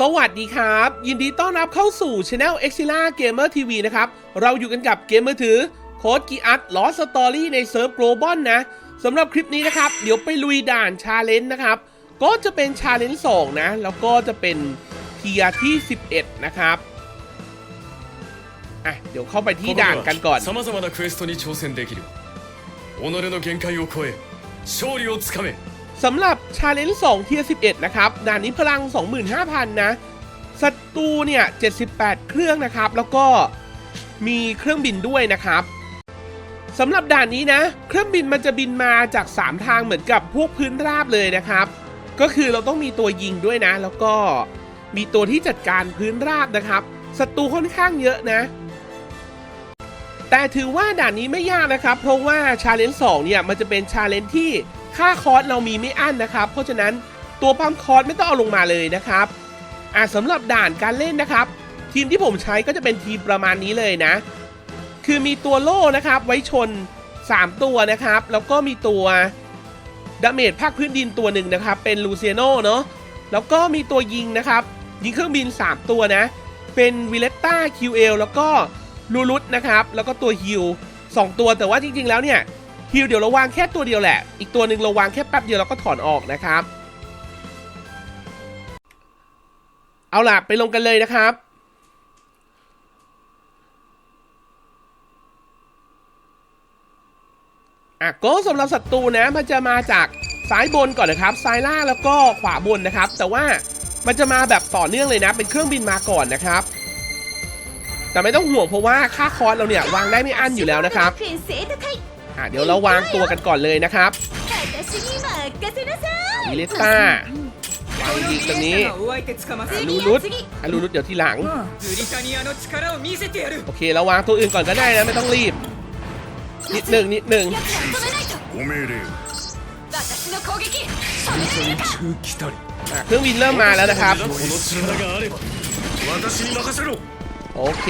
สวัสดีครับ ยินดีต้อนรับเข้าสู่ Channel e x i l a Gamer TV นะครับ เราอยู่กันกับเกมมือถือโค้ดกีอัตลอสตอรี่ในเซิร์ฟโกลบอลนะสำหรับคลิปนี้นะครับ เดี๋ยวไปลุยด่านชาเลนจ์นะครับ ก็จะเป็นชาเลนจ์2นะ แล้วก็จะเป็นเทียร์ที่ 11 นะครับอ่ะเดี๋ยวเข้าไปที่ด่านกันก่อน さまざまなクエストに挑戦できる己の限界を超え勝利をつかめ สำหรับชาเลนจ์2เทียร์11 นะครับ ด่านนี้พลัง 25,000 นะ ศัตรูเนี่ย 78 เครื่องนะครับ แล้วก็มีเครื่องบินด้วยนะครับสำหรับด่านนี้นะ เครื่องบินมันจะบินมาจาก 3 ทางเหมือนกับพวกพื้นราบเลยนะครับ ก็คือเราต้องมีตัวยิงด้วยนะ แล้วก็มีตัวที่จัดการพื้นราบนะครับ ศัตรูค่อนข้างเยอะนะ แต่ถือว่าด่านนี้ไม่ยากนะครับ เพราะว่าชาเลนจ์2เนี่ยมันจะเป็นชาเลนจ์ที่ค่าคอร์สเรามีไม่อั้นนะครับ เพราะฉะนั้นตัวปั๊มคอร์สไม่ต้องเอาลงมาเลยนะครับอ่าสำหรับด่านการเล่นนะครับ ทีมที่ผมใช้ก็จะเป็นทีมประมาณนี้เลยนะ คือมีตัวโล่นะครับ ไว้ชน 3 ตัวนะครับ แล้วก็มีตัวดาเมจภาคพื้นดินตัวหนึ่งนะครับ เป็นลูเซียโนเนาะแล้วก็มีตัวยิงนะครับ ยิงเครื่องบิน 3 ตัวนะ เป็นวิเลตต้าคิวเอลแล้วก็ ลูรุตนะครับ แล้วก็ตัวฮิล2ตัวแต่ว่าจริงๆแล้วเนี่ยฮิลเดี๋ยวเราวางแค่ตัวเดียวแหละ อีกตัวหนึ่งเราวางแค่แป๊บเดียวเราก็ถอนออกนะครับ เอาล่ะไปลงกันเลยนะครับอะก็สำหรับศัตรูนะมันจะมาจากซ้ายบนก่อนนะครับ ซ้ายล่างแล้วก็ขวาบนนะครับ แต่ว่ามันจะมาแบบต่อเนื่องเลยนะ เป็นเครื่องบินมาก่อนนะครับ แต่ไม่ต้องห่วงเพราะว่าค่าคอร์สเราเนี่ยวางได้ไม่อั้นอยู่แล้วนะครับอะเดี๋ยวเราวางตัวกันก่อนเลยนะครับมิเลต้าวางยิงตรงนี้อารูรุตอารูรุตเดี๋ยวทีหลังโอเคเราวางตัวอื่นก่อนก็ได้นะไม่ต้องรีบนิดหนึ่งนิดหนึ่งเครื่องบินเริ่มมาแล้วนะครับ โอเค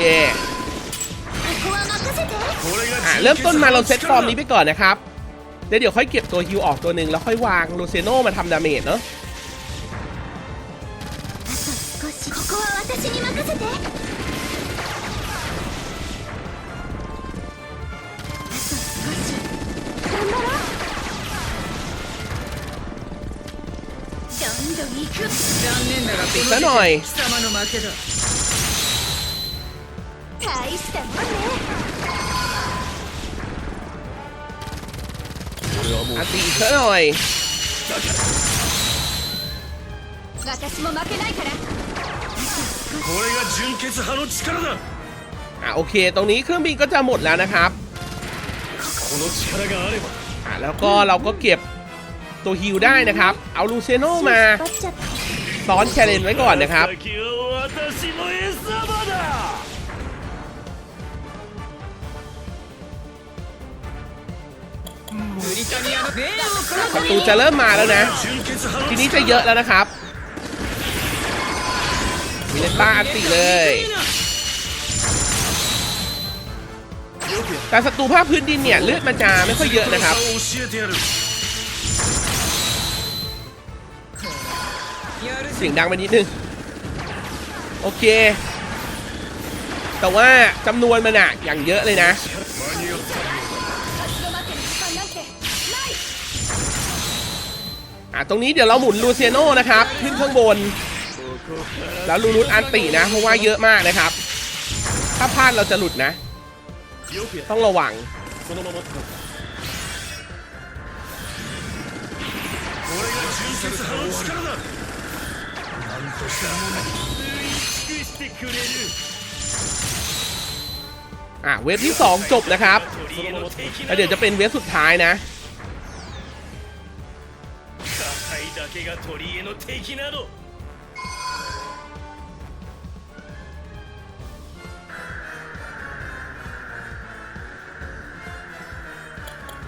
เริ่มต้นมาเราเซตฟอร์มนี้ไปก่อนนะครับเดี๋ยวเดี๋ยวค่อยเก็บตัวฮิวออกตัวหนึ่งแล้วค่อยวางลูเซโนมาทำดาเมจเนาะซะหน่อย 大したもんね อ่ะตีอีกซะหน่อย 私も負けないからこれが純血派の力だ อ่ะโอเค ตรงนี้เครื่องบินก็จะหมดแล้วนะครับ この力があれば อ่ะแล้วก็เราก็เก็บตัวฮิวได้นะครับ เอาลูเซโนมา 引っ張っちゃった ซ้อนแชเลนไว้ก่อนนะครับ 先は私の餌場だ ประตูจะเริ่มมาแล้วนะ ทีนี้จะเยอะแล้วนะครับมีเลต้าอันติเลยแต่ศัตรูภาคพื้นดินเนี่ยเลือดมันจะไม่ค่อยเยอะนะครับเสียงดังไปนิดนึง โอเค แต่ว่าจำนวนมันอะอย่างเยอะเลยนะ่ะตรงนี้เดี๋ยวเราหมุนลูเซียโนนะครับ ขึ้นข้างบน แล้วลูรุตอันตีนะ เพราะว่าเยอะมากนะครับ ถ้าพลาดเราจะหลุดนะ ต้องระวังอะเวฟที่ 2 จบนะครับ แล้วเดี๋ยวจะเป็นเวฟสุดท้ายนะ だけが鳥への敵など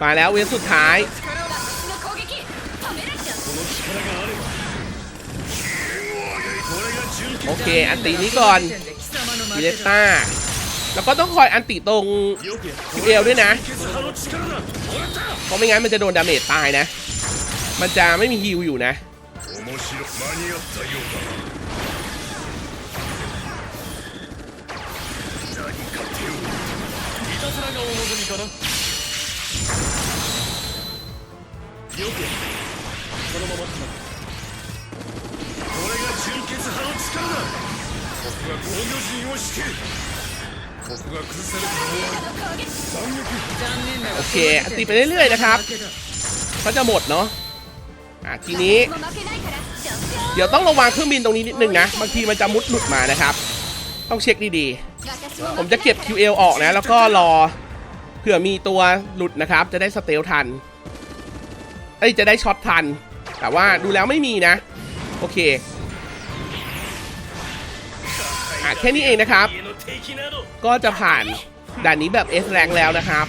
มาแล้วเวฟสุดท้าย 私の攻撃止めるじゃんこの力があればこれが純血 โอเค อันตินี้ก่อน 時点で貴様の มิ 負 เล けだ ต้า แล้วก็ต้องคอยอันติตรง よくやっ คิวเอลด้วยนะ 純血派の力だもらった เพราะไม่งั้นมันจะโดนดาเมจตายนะ มันจะไม่มีฮิวอยู่นะ โอเคตีไปเรื่อยๆนะครับ เขาจะหมดเนาะ อะทีนี้ เดี๋ยวต้องระวังเครื่องบินตรงนี้นิดนึงนะ บางทีมันจะมุดหลุดมานะครับ ต้องเช็คดีๆ ผมจะเก็บ QL ออกนะ แล้วก็รอเผื่อมีตัวหลุดนะครับ จะได้สเตลทันเอ้ยจะได้ช็อตทัน แต่ว่าดูแล้วไม่มีนะ โอเคอะแค่นี้เองนะครับ ก็จะผ่านด่านนี้แบบ S แรงแล้วนะครับ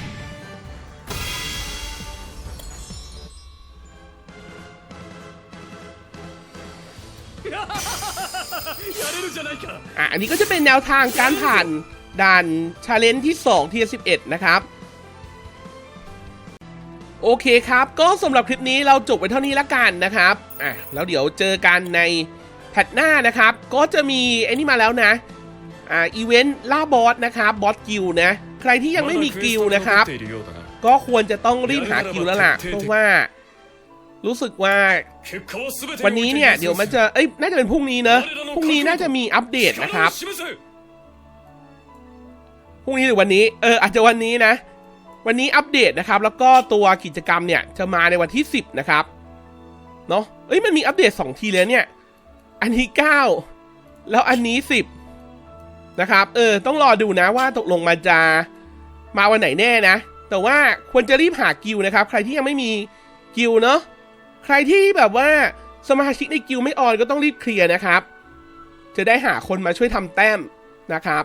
อะอันนี้ก็จะเป็นแนวทางการผ่านด่านชาเลนจ์ที่2ที่11 นะครับ โอเคครับ ก็สำหรับคลิปนี้เราจบไปเท่านี้ละกันนะครับอะแล้วเดี๋ยวเจอกันในแพทหน้านะครับ ก็จะมีไอ้นี่มาแล้วนะอ่าอีเวนต์ล่าบอสนะครับบอสกิลนะ ใครที่ยังไม่มีกิลนะครับ ก็ควรจะต้องรีบหากิลแล้วล่ะเพราะว่า รู้สึกว่าวันนี้เนี่ย เดี๋ยวมันจะเอ้ยน่าจะเป็นพรุ่งนี้เนอะพรุ่งนี้น่าจะมีอัปเดตนะครับพรุ่งนี้หรือวันนี้เอออาจจะวันนี้นะ วันนี้อัปเดตนะครับ แล้วก็ตัวกิจกรรมเนี่ยจะมาในวันที่ 10 นะครับเนาะเอ้ยมันมีอัปเดต 2 ทีแล้วเนี่ย อันนี้ 9 แล้วอันนี้ 10 นะครับ เออ ต้องรอดูนะว่าตกลงมาจะมาวันไหนแน่นะ แต่ว่าควรจะรีบหากิวนะครับ ใครที่ยังไม่มีกิวเนาะ ใครที่แบบว่าสมาชิกในกิลไม่ออนก็ต้องรีบเคลียร์นะครับ จะได้หาคนมาช่วยทำแต้มนะครับ